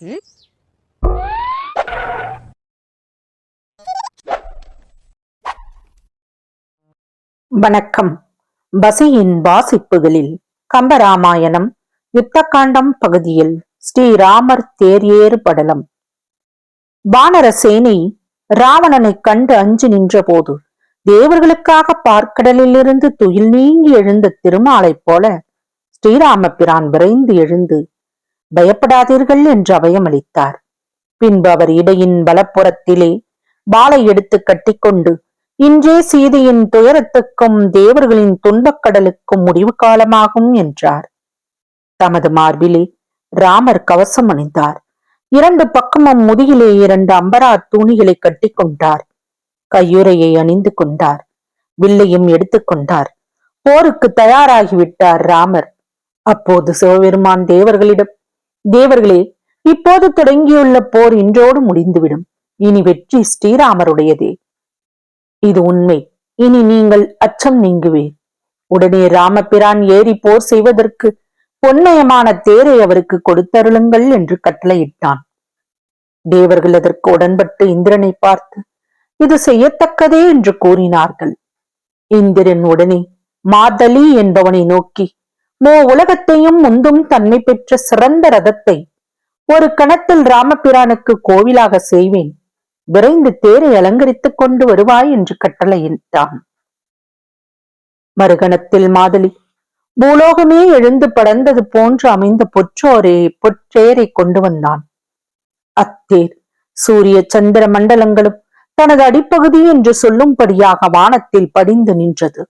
ம்? வணக்கம் பசியின் வாசிப்புகளில் கம்பராமாயணம் யுத்தகாண்டம் பகுதியில் ஸ்ரீராமர் தேரியேறு படலம் வானர சேனை ராவணனை கண்டு அஞ்சு நின்றபோது தேவர்களுக்காக பார்க்கடலிலிருந்து துயில் நீங்கி எழுந்த திருமாலைப் போல ஸ்ரீராம பிரான் விரைந்து எழுந்து பயப்படாதீர்கள் என்று அபயமளித்தார் பின்பு அவர் இடையின் வலப்புறத்திலே வாளை எடுத்து கட்டிக்கொண்டு இன்றே சீதையின் துயரத்துக்கும் தேவர்களின் துன்பக்கடலுக்கும் முடிவு காலமாகும் என்றார். தமது மார்பிலே ராமர் கவசம் அணிந்தார். இரண்டு பக்கமும் முதுகிலே இரண்டு அம்பரா தூணிகளை கட்டிக்கொண்டார். கையுறையை அணிந்து கொண்டார். வில்லையும் எடுத்துக்கொண்டார் போருக்கு தயாராகிவிட்டார் ராமர். அப்போது சிவபெருமான் தேவர்களிடம் தேவர்களே இப்போது தொடங்கியுள்ள போர் இன்றோடு முடிந்துவிடும். இனி வெற்றி ஸ்ரீராமருடையதே. இது உண்மை. இனி நீங்கள் அச்சம் நீங்குவீர். உடனே ராமபிரான் ஏறி போர் செய்வதற்கு பொன்னயமான தேரை அவருக்கு கொடுத்தருளுங்கள் என்று கட்டளையிட்டான். தேவர்கள் அதற்கு உடன்பட்டு இந்திரனை பார்த்து இது செய்யத்தக்கதே என்று கூறினார்கள். இந்திரன் உடனே மாதலி என்பவனை நோக்கி மோ உலகத்தையும் முந்தும் தன்மை பெற்ற சிறந்த ரதத்தை ஒரு கணத்தில் ராமபிரானுக்கு கோவிலாக செய்வேன். விரைந்து தேரை அலங்கரித்துக் கொண்டு வருவாய் என்று கட்டளையிட்டான். மறுகணத்தில் மாதலி பூலோகமே எழுந்து படர்ந்தது போன்று அமைந்த பொற்றோரே பொற்றேரை கொண்டு வந்தான். அத்தேர் சூரிய சந்திர மண்டலங்களும் தனது அடிப்பகுதி என்று சொல்லும்படியாக வானத்தில் படிந்து நின்றது.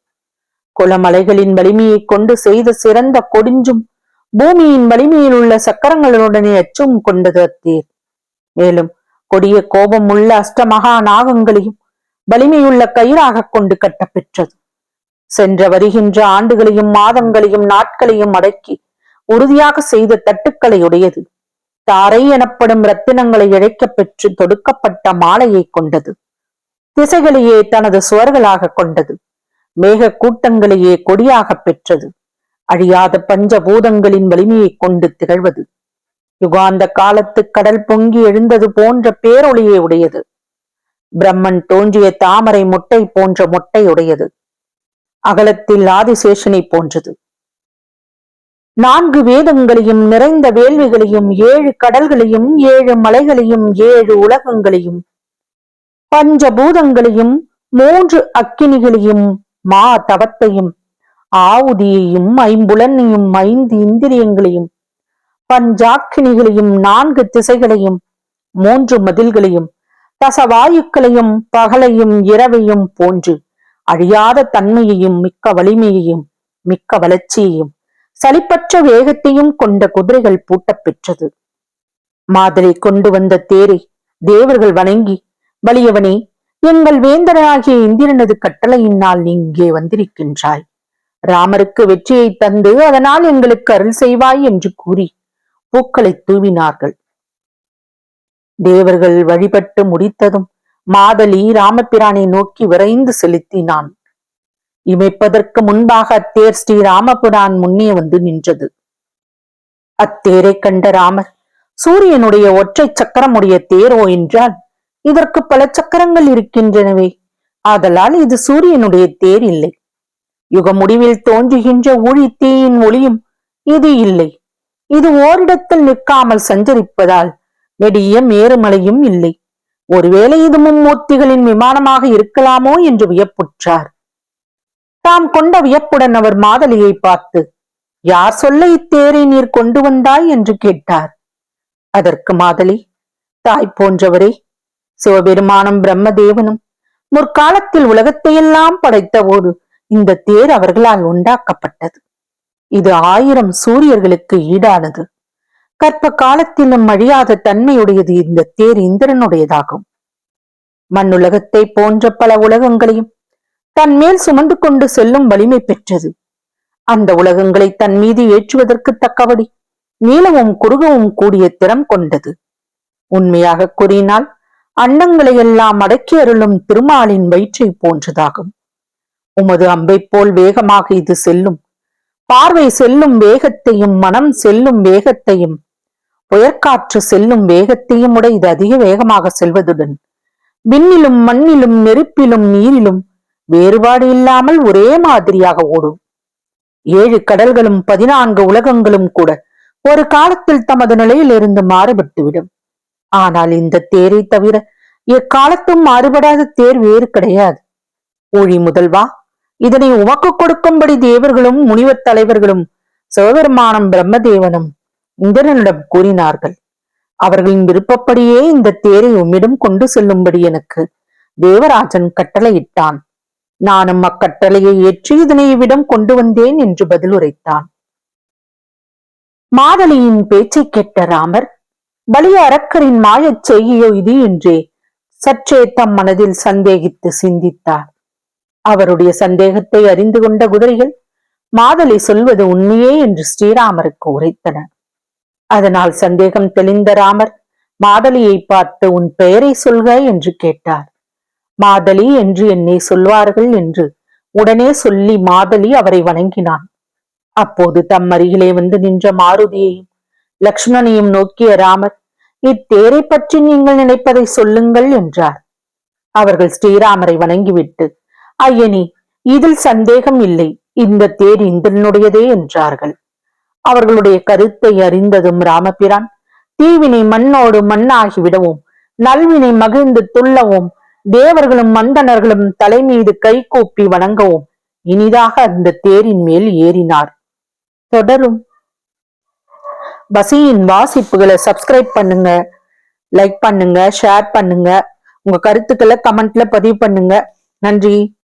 குளமலைகளின் வலிமையை கொண்டு செய்த சிறந்த கொடிஞ்சும் பூமியின் வலிமையில் உள்ள சக்கரங்களுடனே அச்சும் கொண்டதீர் மேலும் கொடிய கோபம் உள்ள அஷ்டமகா நாகங்களையும் வலிமையுள்ள கயிறாக கொண்டு கட்டப்பெற்றது. சென்ற வருகின்ற ஆண்டுகளையும் மாதங்களையும் நாட்களையும் அடக்கி உறுதியாக செய்த தட்டுக்களை உடையது தாரை எனப்படும் ரத்தினங்களை இழைக்கப் பெற்று தொடுக்கப்பட்ட மாலையை கொண்டது. திசைகளையே தனது சுவர்களாக கொண்டது. மேக கூட்டங்களையே கொடியாக பெற்றது. அழியாத பஞ்சபூதங்களின் வலிமையை கொண்டு திகழ்வது. யுகாந்த காலத்து கடல் பொங்கி எழுந்தது போன்ற பேரொளியை உடையது. பிரம்மன் தோன்றிய தாமரை முட்டை போன்ற முட்டை உடையது. அகலத்தில் ஆதிசேஷனை போன்றது. நான்கு வேதங்களையும் நிறைந்த வேள்விகளையும் ஏழு கடல்களையும் ஏழு மலைகளையும் ஏழு உலகங்களையும் பஞ்சபூதங்களையும் மூன்று அக்கினிகளையும் மா தவத்தையும் ஆவுதியையும் ஐம்புலனையும் ஐந்து இந்திரியங்களையும் பஞ்சாக்கினிகளையும் நான்கு திசைகளையும் மூன்று மதில்களையும் தசவாயுக்களையும் பகலையும் இரவையும் போன்று அழியாத தன்மையையும் மிக்க வலிமையையும் மிக்க வளர்ச்சியையும் சலிப்பற்ற வேகத்தையும் கொண்ட குதிரைகள் பூட்டப்பெற்றது மாதரை கொண்டு வந்த தேரை தேவர்கள் வணங்கி வலியவனே எங்கள் வேந்தனாகிய இந்திரனது கட்டளையினால் இங்கே வந்திருக்கின்றாய். ராமருக்கு வெற்றியை தந்து அதனால் எங்களுக்கு அருள் செய்வாய் என்று கூறி பூக்களை தூவினார்கள். தேவர்கள் வழிபட்டு முடித்ததும் மாதலி ராமபிரானை நோக்கி விரைந்து செலுத்தினான். இமைப்பதற்கு முன்பாக அத்தேர் ஸ்ரீ ராமபுரான் முன்னே வந்து நின்றது. அத்தேரை கண்ட ராமர் சூரியனுடைய ஒற்றை சக்கரமுடைய தேரோ என்றால் இதற்கு பல சக்கரங்கள் இருக்கின்றனவே. ஆதலால் இது சூரியனுடைய தேர் இல்லை. யுக முடிவில் தோன்றுகின்ற ஊழித்தீயின் ஒளியும் இது இல்லை. இது ஓரிடத்தில் நிற்காமல் சஞ்சரிப்பதால் நெடிய மேருமலையும் இல்லை. ஒருவேளை இது மும்மூர்த்திகளின் விமானமாக இருக்கலாமோ என்று வியப்புற்றார். தாம் கொண்ட வியப்புடன் அவர் மாதலியை பார்த்து யார் சொல்ல இத்தேரை நீர் கொண்டு வந்தாய்? என்று கேட்டார். அதற்கு மாதலி தாய் போன்றவரே சிவபெருமானும் பிரம்மதேவனும் முற்காலத்தில் உலகத்தையெல்லாம் படைத்தபோது இந்த தேர் அவர்களால் உண்டாக்கப்பட்டது. இது ஆயிரம் சூரியர்களுக்கு ஈடானது. கற்ப காலத்திலும் அழியாத தன்மையுடையது இந்த தேர் இந்திரனுடையதாகும். மண்ணுலகத்தை போன்ற பல உலகங்களையும் தன் மேல் சுமந்து கொண்டு செல்லும் வலிமை பெற்றது. அந்த உலகங்களை தன் மீது ஏற்றுவதற்கு தக்கபடி நீளமும் குறுகவும் கூடிய திறம் கொண்டது. உண்மையாக கூறினால் அன்னங்களை எல்லாம் அடக்கி அருளும் திருமாலின் வயிற்றை போன்றதாகும். உமது அம்பை போல் வேகமாக இது செல்லும். பார்வை செல்லும் வேகத்தையும் மனம் செல்லும் வேகத்தையும் புயற்காற்று செல்லும் வேகத்தையும் உடைய இது அதிக வேகமாக செல்வதுடன் விண்ணிலும் மண்ணிலும் நெருப்பிலும் நீரிலும் வேறுபாடு இல்லாமல் ஒரே மாதிரியாக ஓடும். ஏழு கடல்களும் பதினான்கு உலகங்களும் கூட ஒரு காலத்தில் தமது நிலையிலிருந்து மாறுபட்டுவிடும். ஆனால் இந்த தேரை தவிர எக்காலத்தும் மாறுபடாத தேர் வேறு கிடையாது. ஒழி முதல்வா இதனை உமக்கு கொடுக்கும்படி தேவர்களும் முனிவர் தலைவர்களும் சிவபெருமானம் பிரம்மதேவனும் இந்திரனிடம் கூறினார்கள். அவர்களின் விருப்பப்படியே இந்த தேரை உம்மிடம் கொண்டு செல்லும்படி எனக்கு தேவராஜன் கட்டளையிட்டான். நானும் அக்கட்டளையை ஏற்றி இதனை இவ்விடம் கொண்டு வந்தேன் என்று பதில் உரைத்தான் மாதளியின் பேச்சை கேட்ட ராமர் பலிய அரக்கரின் மாயச் செய்யோ இது என்றே சற்றே தம் மனதில் சந்தேகித்து சிந்தித்தார். அவருடைய சந்தேகத்தை அறிந்து கொண்ட குதிரைகள் மாதளி சொல்வது உண்மையே? என்று ஸ்ரீராமருக்கு உரைத்தன. அதனால் சந்தேகம் தெளிந்த ராமர் மாதளியை பார்த்து உன் பெயரை சொல்க என்று கேட்டார். மாதளி என்று என்னை சொல்வார்கள் என்று உடனே சொல்லி மாதளி அவரை வணங்கினான். அப்போது தம் அருகிலே வந்து நின்ற மாருதியையும் லக்ஷ்மணனையும் நோக்கிய ராமர் இத்தேரை பற்றி நீங்கள் நினைப்பதை சொல்லுங்கள் என்றார். அவர்கள் ஸ்ரீராமரை வணங்கிவிட்டு ஐயனி இதில் சந்தேகம் இல்லை இந்த தேர் இந்திரனுடையதே என்றார்கள். அவர்களுடைய கருத்தை அறிந்ததும் ராமபிரான் தீவினை மண்ணோடு மண்ணாகிவிடவும் நல்வினை மகிழ்ந்து துள்ளவும் தேவர்களும் மந்தனர்களும் தலை மீது கை கூப்பி வணங்கவும் இனிதாக அந்த தேரின் மேல் ஏறினார். தொடரும். பசியின் வாசிப்புகளை சப்ஸ்கிரைப் பண்ணுங்க லைக் பண்ணுங்க ஷேர் பண்ணுங்க. உங்க கருத்துக்களை கமெண்ட்ல பதிவு பண்ணுங்க. நன்றி.